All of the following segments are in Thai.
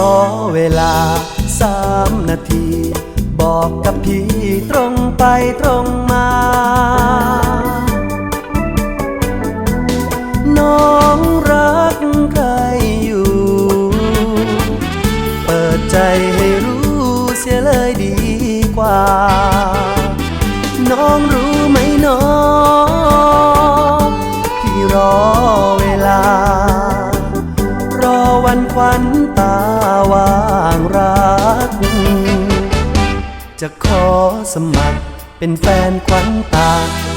อเวลาสามนาที บอกกับพี่ตรงไปตรงมา น้องรักใครอยู่ เปิดใจให้รู้เสียเลยดีกว่า น้องรู้ จะขอสมัคร เป็นแฟนควันตา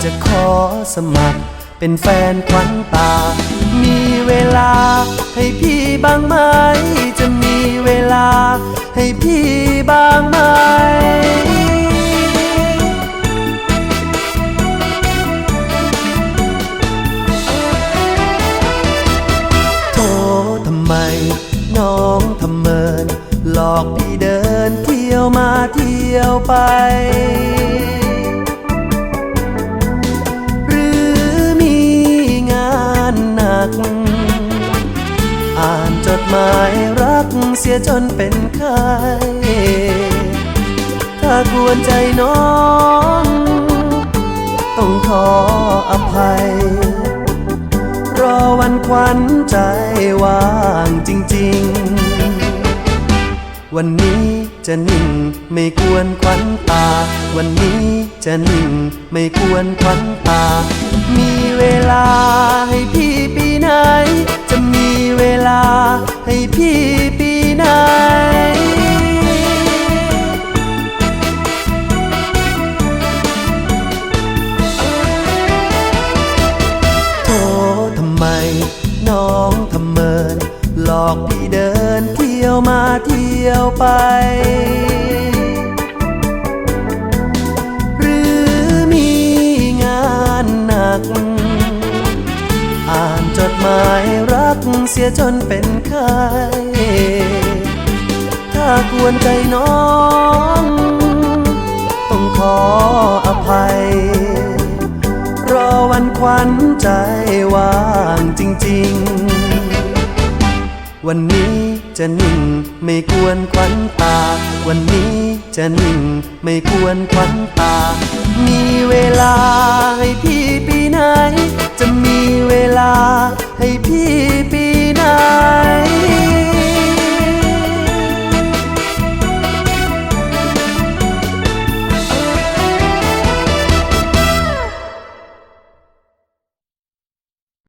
จะขอสมัคร เป็นแฟนควันตา มีเวลาให้พี่บ้างไหม จะมีเวลาให้พี่บ้างไหมโททำไม น้องทำเมิน หลอกพี่เดินเที่ยวมาเที่ยวไป หรือมีงานหนัก อ่านจดหมายรักเสียจนเป็นไข้ถ้ากวนใจน้อง ต้องขออภัย รอวันควันใจว่างจริง ๆ วันนี้ จะนิ่งไม่กวนควันตา วันนี้จะนิ่งไม่กวนควันตา มีเวลาให้พี่ปีไหน จะมีเวลาให้พี่ปีไหนโททำไม น้องทำเมิน หลอกพี่เดินเที่ยวมาที่ ยวไป หรือมีงานหนัก อ่านจดหมายรักเสียจนเป็นไข้ถ้ากวนใจน้อง ต้องขออภัย รอวันควันใจว่างจริง ๆ วันนี้ จะนิ่ง ไม่กวนควันตา วันนี้จะนิ่ง ไม่กวนควันตา มีเวลา